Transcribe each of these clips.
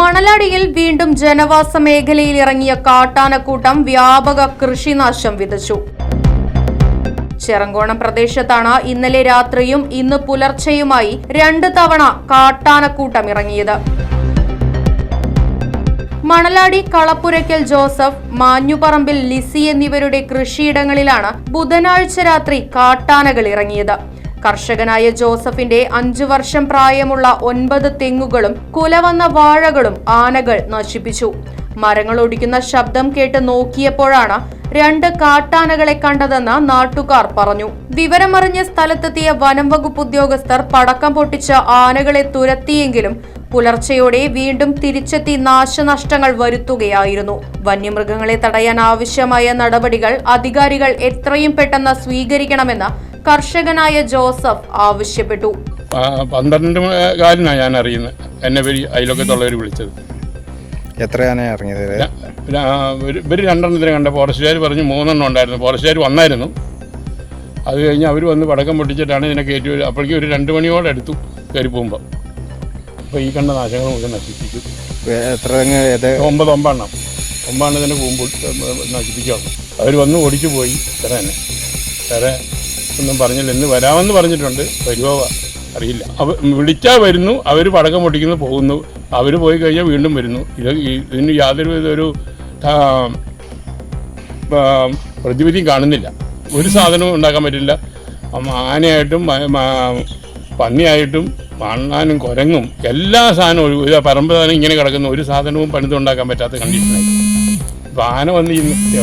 മണലാടിയിൽ വീണ്ടും ജനവാസ മേഖലയിൽ ഇറങ്ങിയ കാട്ടാനക്കൂട്ടം വ്യാപക കൃഷിനാശം വിതച്ചു. ചെറങ്കോണം പ്രദേശത്താണ് ഇന്നലെ രാത്രിയും ഇന്ന് പുലർച്ചെയുമായി രണ്ട് തവണ കാട്ടാനക്കൂട്ടം ഇറങ്ങിയത്. മണലാടി കളപ്പുരയ്ക്കൽ ജോസഫ് മാഞ്ഞുപറമ്പിൽ ലിസി എന്നിവരുടെ കൃഷിയിടങ്ങളിലാണ് ബുധനാഴ്ച രാത്രി കാട്ടാനകൾ ഇറങ്ങിയത്. കർഷകനായ ജോസഫിന്റെ അഞ്ചു വർഷം പ്രായമുള്ള ഒൻപത് തെങ്ങുകളും കുലവന്ന വാഴകളും ആനകൾ നശിപ്പിച്ചു. മരങ്ങൾ ഒടിക്കുന്ന ശബ്ദം കേട്ട് നോക്കിയപ്പോഴാണ് രണ്ട് കാട്ടാനകളെ കണ്ടതെന്ന് നാട്ടുകാർ പറഞ്ഞു. വിവരമറിഞ്ഞ സ്ഥലത്തെത്തിയ വനം വകുപ്പ് ഉദ്യോഗസ്ഥർ പടക്കം പൊട്ടിച്ച ആനകളെ തുരത്തിയെങ്കിലും പുലർച്ചയോടെ വീണ്ടും തിരിച്ചെത്തി നാശനഷ്ടങ്ങൾ വരുത്തുകയായിരുന്നു. വന്യമൃഗങ്ങളെ തടയാൻ ആവശ്യമായ നടപടികൾ അധികാരികൾ എത്രയും പെട്ടെന്ന് സ്വീകരിക്കണമെന്ന് കർഷകനായ ജോസഫ് ആവശ്യപ്പെട്ടു. പന്ത്രണ്ട് കാലിനാണ് ഞാൻ അറിയുന്നത് എന്നെ അയലൊക്കെ തൊള്ളവർ വിളിച്ചത്. എത്ര ആന ഇറങ്ങിയത്? ഇവർ രണ്ടെണ്ണത്തിന് കണ്ട ഫോറസ്റ്റുകാർ പറഞ്ഞു മൂന്നെണ്ണം ഉണ്ടായിരുന്നു. ഫോറസ്റ്റുകാർ വന്നായിരുന്നു. അത് കഴിഞ്ഞ് അവർ വന്ന് പടക്കം പൊട്ടിച്ചിട്ടാണ് ഇതിനെ കയറ്റി വരും അപ്പോഴേക്കും ഒരു രണ്ട് മണിയോടെ എടുത്തു കയറി പോകുമ്പോൾ അപ്പോൾ ഈ കണ്ട നാശങ്ങൾ മുഴുവൻ നശിപ്പിച്ചു. എത്ര ഒമ്പത് ഒമ്പെണ്ണം ഒമ്പതെണ്ണം ഇതിനെ പോകുമ്പോൾ നശിപ്പിക്കുകയാണ്. അവർ വന്ന് ഓടിച്ചു പോയി. ഇത്ര തന്നെ. വേറെ ഒന്നും പറഞ്ഞില്ല. ഇന്ന് വരാമെന്ന് പറഞ്ഞിട്ടുണ്ട്. വരുവോ? അറിയില്ല. അവ വിളിച്ചാൽ വരുന്നു അവർ പടക്കം പൊട്ടിക്കുന്നു പോകുന്നു. അവർ പോയി കഴിഞ്ഞാൽ വീണ്ടും വരുന്നു. ഇത് ഇതിന് യാതൊരു ഒരു പ്രതിവിധിയും കാണുന്നില്ല. ഒരു സാധനവും ഉണ്ടാക്കാൻ പറ്റില്ല. ആനയായിട്ടും പന്നിയായിട്ടും മണ്ണാനും കുരങ്ങും എല്ലാ സാധനവും ഒരു പറമ്പ് സാധനം ഇങ്ങനെ കിടക്കുന്ന. ഒരു സാധനവും പണിതുണ്ടാക്കാൻ പറ്റാത്ത കണ്ടീഷനായി. അപ്പോൾ ആന വന്ന്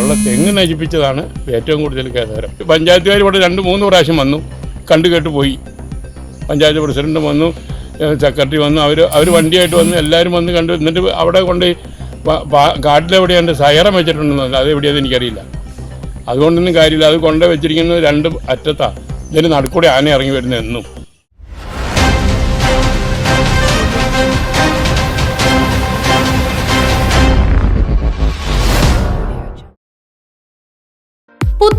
ഉള്ള തെങ്ങ് നശിപ്പിച്ചതാണ് ഏറ്റവും കൂടുതൽ കേസരം പഞ്ചായത്തുകാർ ഇവിടെ രണ്ട് മൂന്ന് പ്രാവശ്യം വന്നു. കണ്ടു കേട്ട് പോയി. പഞ്ചായത്ത് പ്രസിഡന്റ് വന്നു സെക്രട്ടറി വന്നു അവർ അവർ വണ്ടിയായിട്ട് വന്ന് എല്ലാവരും വന്ന് കണ്ടു. എന്നിട്ട് അവിടെ കൊണ്ട് കാട്ടിലെവിടെയാണ് സയറം വെച്ചിട്ടുണ്ടെന്ന് അത് എവിടെയാണെന്ന് എനിക്കറിയില്ല. അതുകൊണ്ടൊന്നും കാര്യമില്ല. അത് കൊണ്ട് വെച്ചിരിക്കുന്നത് രണ്ട് അറ്റത്താണ് ഇതിന് നടുക്കൂടെ ആന ഇറങ്ങി വരുന്നത് എന്നും.